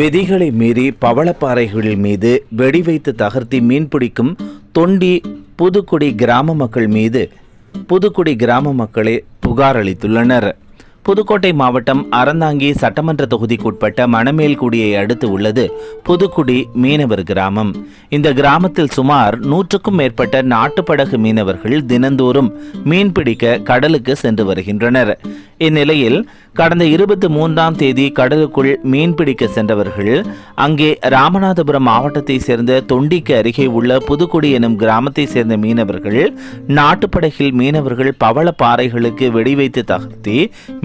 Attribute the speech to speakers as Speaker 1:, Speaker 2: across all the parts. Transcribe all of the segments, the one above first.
Speaker 1: விதிகளை மீறி பவளப்பாறைகள் மீது வெடி வைத்து தகர்த்தி மீன்பிடிக்கும் தொண்டி புதுக்குடி கிராம மக்கள் மீது புதுக்குடி கிராம மக்களே புகார் அளித்துள்ளனர். புதுக்கோட்டை மாவட்டம் அறந்தாங்கி சட்டமன்ற தொகுதிக்குட்பட்ட மணமேல்குடியை அடுத்து உள்ளது புதுக்குடி மீனவர் கிராமம். இந்த கிராமத்தில் சுமார் நூற்றுக்கும் மேற்பட்ட நாட்டுப்படகு மீனவர்கள் தினந்தோறும் மீன்பிடிக்க கடலுக்கு சென்று வருகின்றனர். இந்நிலையில் கடந்த இருபத்தி மூன்றாம் தேதி கடலுக்குள் மீன்பிடிக்க சென்றவர்கள் அங்கே ராமநாதபுரம் மாவட்டத்தை சேர்ந்த தொண்டிக்கு அருகே உள்ள புதுக்குடி எனும் கிராமத்தை சேர்ந்த மீனவர்கள் நாட்டுப்படகில் மீனவர்கள் பவள பாறைகளுக்கு வெடி வைத்து தகர்த்தி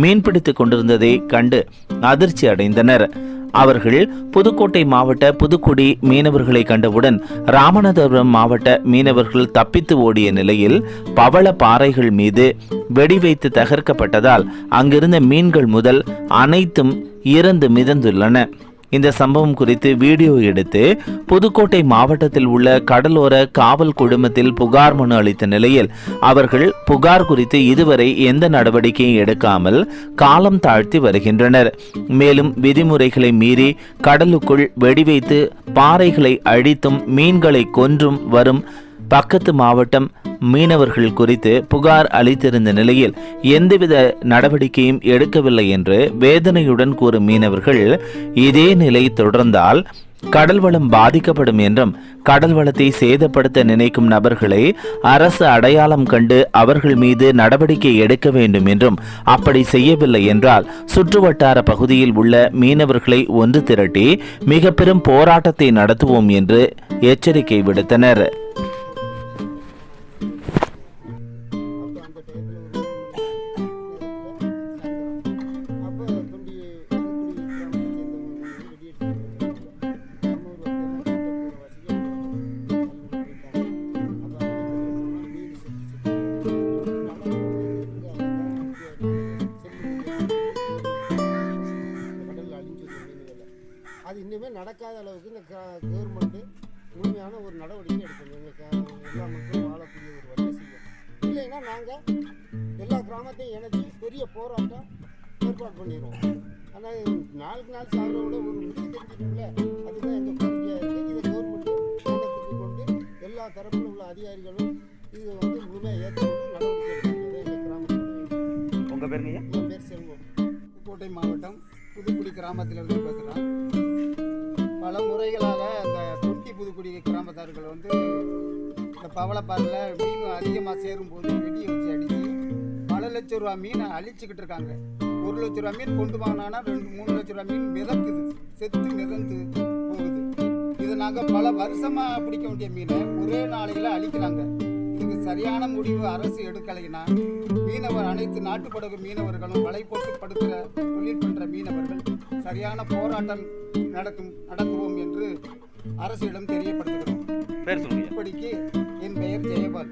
Speaker 1: மீன்பிடித்துக் கொண்டிருந்ததை கண்டு அதிர்ச்சி அடைந்தனர். அவர்கள் புதுக்கோட்டை மாவட்ட புதுக்குடி மீனவர்களை கண்டவுடன் ராமநாதபுரம் மாவட்ட மீனவர்கள் தப்பித்து ஓடிய நிலையில் பவள பாறைகள் மீது வெடி வைத்து தகர்க்கப்பட்டதால் அங்கிருந்த மீன்கள் முதல் அனைத்தும் இறந்து மிதந்துள்ளன. இந்த சம்பவம் குறித்து வீடியோ எடுத்து புதுக்கோட்டை மாவட்டத்தில் உள்ள கடலோர காவல் குழுமத்தில் புகார் மனு அளித்த நிலையில் அவர்கள் புகார் குறித்து இதுவரை எந்த நடவடிக்கையும் எடுக்காமல் காலம் தாழ்த்தி வருகின்றனர். மேலும் விதிமுறைகளை மீறி கடலுக்குள் வெடிவைத்து பாறைகளை அழித்தும் மீன்களை கொன்றும் வரும் பக்கத்து மாவட்டம் மீனவர்கள் குறித்து புகார் அளித்திருந்த நிலையில் எந்தவித நடவடிக்கையும் எடுக்கவில்லை என்று வேதனையுடன் கூறும் மீனவர்கள் இதே நிலை தொடர்ந்தால் கடல் வளம் பாதிக்கப்படும் என்றும் கடல் வளத்தை சேதப்படுத்த நினைக்கும் நபர்களை அரசு அடையாளம் கண்டு அவர்கள் மீது நடவடிக்கை எடுக்க வேண்டும் என்றும் அப்படி செய்யவில்லை என்றால் சுற்றுவட்டார பகுதியில் உள்ள மீனவர்களை ஒன்று திரட்டி மிக பெரும் போராட்டத்தை நடத்துவோம் என்று எச்சரிக்கை விடுத்தனர்.
Speaker 2: இனிமேல் நடக்காத அளவுக்கு இந்த கவர்மெண்ட்டு முழுமையான ஒரு நடவடிக்கை எடுக்கணும் எங்கள் எல்லா மக்களும் வாழக்கூடிய ஒரு வழி செய்யும். இல்லைன்னா நாங்கள் எல்லா கிராமத்தையும் இணைச்சி பெரிய போராட்டம் ஏற்பாடு பண்ணிடுவோம். ஆனால் நாளுக்கு நாள் விட ஒரு முடிவு தெரிஞ்சுக்கணும்ல அதுதான் எங்கள் கோரிக்கையாக இருக்குது இதை கவர்மெண்ட்டு கொண்டு எல்லா தரப்பில் உள்ள அதிகாரிகளும் இது வந்து முழுமையாக ஏற்றுக்கொண்டு நடவடிக்கை எடுக்கிறது எங்கள் கிராமத்தில்
Speaker 1: உங்க பேருங்க
Speaker 2: என் பேர் செல்வம்.
Speaker 3: புதுக்கோட்டை மாவட்டம் புதுக்குடி கிராமத்திலிருந்து பேசுகிறேன் பல முறைகளாக அந்த தொட்டி புதுக்குடி கிராமத்தார்கள் வந்து இந்த பவளப்பாறையில் மீன் அதிகமாக சேரும்போது வெடியை வச்சு அடித்து பல லட்ச ரூபா மீனை அழிச்சுக்கிட்டு இருக்காங்க. ஒரு லட்ச ரூபா மீன் கொண்டு வாங்கினா ரெண்டு மூணு லட்ச ரூபா மீன் மிதக்குது செத்து மிதந்து போகுது. இதை நாங்கள் பல வருஷமாக பிடிக்க வேண்டிய மீனை ஒரே நாளையில் அழிக்கிறாங்க. இதுக்கு சரியான முடிவு அரசு எடுக்கலைன்னா மீனவர் அனைத்து நாட்டுப்படகு மீனவர்களும் வலை போட்டு படுக்கிற தொழில் பண்ணுற மீனவர்கள் சரியான போராட்டம் நடக்கும் நடத்துவோம் என்று அரசிடம் தெரியப்படுத்துகிறோம். இப்படிக்கு என் பெயர் ஜெயபால்.